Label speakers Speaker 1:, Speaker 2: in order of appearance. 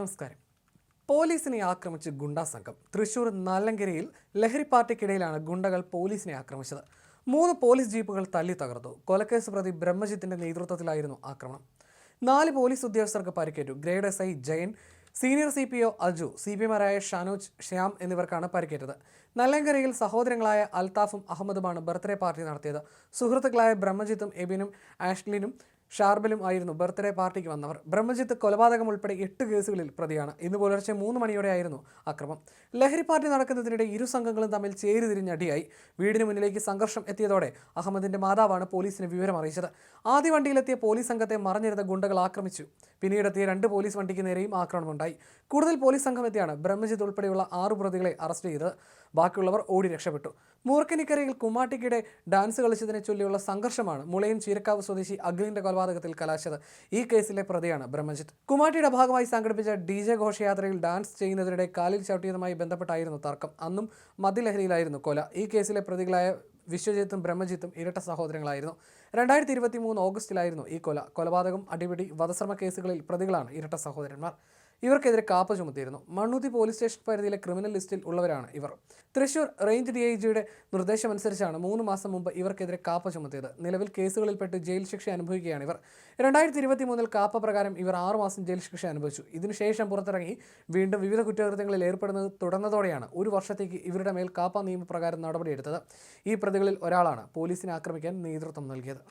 Speaker 1: നമസ്കാരം. പോലീസിനെ ആക്രമിച്ച് ഗുണ്ടാ സംഘം. തൃശൂർ നാലങ്കരയിൽ ലഹരി പാർട്ടിക്കിടയിലാണ് ഗുണ്ടകൾ പോലീസിനെ ആക്രമിച്ചത്. മൂന്ന് പോലീസ് ജീപ്പുകൾ തല്ലി തകർത്തു. കൊലക്കേസ് പ്രതി ബ്രഹ്മജിത്തിന്റെ നേതൃത്വത്തിലായിരുന്നു ആക്രമണം. നാല് പോലീസ് ഉദ്യോഗസ്ഥർക്ക് പരിക്കേറ്റു. Grade S I Jayan senior C P O Aju C P എമാരായ Shanoj Shyam എന്നിവർക്കാണ് പരിക്കേറ്റത്. നല്ലങ്കരയിൽ സഹോദരങ്ങളായ അൽത്താഫും അഹമ്മദുമാണ് ബർത്ത്ഡേ പാർട്ടി നടത്തിയത്. സുഹൃത്തുക്കളായ ബ്രഹ്മജിത്തും എബിനും ആഷ്ലിനും ഷാർബലും ആയിരുന്നു ബർത്ത്ഡേ പാർട്ടിക്ക് വന്നവർ. ബ്രഹ്മജിത്ത് കൊലപാതകം ഉൾപ്പെടെ എട്ട് കേസുകളിൽ പ്രതിയാണ്. ഇന്ന് പുലർച്ചെ മൂന്ന് മണിയോടെയായിരുന്നു അക്രമം. ലഹരി പാർട്ടി നടക്കുന്നതിനിടെ ഇരു സംഘങ്ങളും തമ്മിൽ ചേരിതിരിഞ്ഞടിയായി. വീടിന് മുന്നിലേക്ക് സംഘർഷം എത്തിയതോടെ അഹമ്മദിന്റെ മാതാവാണ് പോലീസിന് വിവരം അറിയിച്ചത്. ആദ്യ വണ്ടിയിലെത്തിയ പോലീസ് സംഘത്തെ മറഞ്ഞിരുന്ന ഗുണ്ടകൾ ആക്രമിച്ചു. പിന്നീടെത്തിയ രണ്ട് പോലീസ് വണ്ടിക്ക് നേരെയും ആക്രമണമുണ്ടായി. കൂടുതൽ പോലീസ് സംഘം എത്തിയാണ് ബ്രഹ്മജിത്ത് ഉൾപ്പെടെയുള്ള ആറു പ്രതികളെ അറസ്റ്റ് ചെയ്തത്. ബാക്കിയുള്ളവർ ഓടി രക്ഷപ്പെട്ടു. മൂർക്കനിക്കരയിൽ കുമാട്ടിക്കിടെ ഡാൻസ് കളിച്ചതിനെ ചൊല്ലിയുള്ള സംഘർഷമാണ് മുളയും ചീരക്കാവ് സ്വദേശി അഖിലിന്റെ കൊലപാതകത്തിൽ കലാശത് ഈ കേസിലെ പ്രതിയാണ് ബ്രഹ്മജിത്ത്. കുമാട്ടിയുടെ ഭാഗമായി സംഘടിപ്പിച്ച ഡി ജെ ഘോഷയാത്രയിൽ ഡാൻസ് ചെയ്യുന്നതിനിടെ കാലിൽ ചവിട്ടിയതുമായി ബന്ധപ്പെട്ടായിരുന്നു തർക്കം. അന്നും മദ്യലഹരിയിലായിരുന്നു കൊല. ഈ കേസിലെ പ്രതികളായ വിശ്വജിത്തും ബ്രഹ്മജിത്തും ഇരട്ട സഹോദരങ്ങളായിരുന്നു. രണ്ടായിരത്തി ഇരുപത്തി മൂന്ന് ഓഗസ്റ്റിലായിരുന്നു ഈ കൊല. കൊലപാതകം അടിപിടി വധശ്രമ കേസുകളിൽ പ്രതികളാണ് ഇരട്ട സഹോദരന്മാർ. ഇവർക്കെതിരെ കാപ്പ ചുമത്തിയിരുന്നു. മണ്ണുതി പോലീസ് സ്റ്റേഷൻ പരിധിയിലെ ക്രിമിനൽ ലിസ്റ്റിൽ ഉള്ളവരാണ് ഇവർ. തൃശൂർ റേഞ്ച് ഡി ഐ ജിയുടെ നിർദ്ദേശമനുസരിച്ചാണ് മൂന്ന് മാസം മുമ്പ് ഇവർക്കെതിരെ കാപ്പ ചുമത്തിയത്. നിലവിൽ കേസുകളിൽപ്പെട്ട് ജയിൽ ശിക്ഷ അനുഭവിക്കുകയാണ് ഇവർ. രണ്ടായിരത്തി ഇരുപത്തി മൂന്നിൽ കാപ്പ പ്രകാരം ഇവർ ആറുമാസം ജയിൽ ശിക്ഷ അനുഭവിച്ചു. ഇതിനുശേഷം പുറത്തിറങ്ങി വീണ്ടും വിവിധ കുറ്റകൃത്യങ്ങളിൽ ഏർപ്പെടുന്നത് തുടർന്നതോടെയാണ് ഒരു വർഷത്തേക്ക് ഇവരുടെ മേൽ കാപ്പ നിയമപ്രകാരം നടപടിയെടുത്തത്. ഈ പ്രതികളിൽ ഒരാളാണ് പോലീസിനെ ആക്രമിക്കാൻ നേതൃത്വം നൽകിയത്.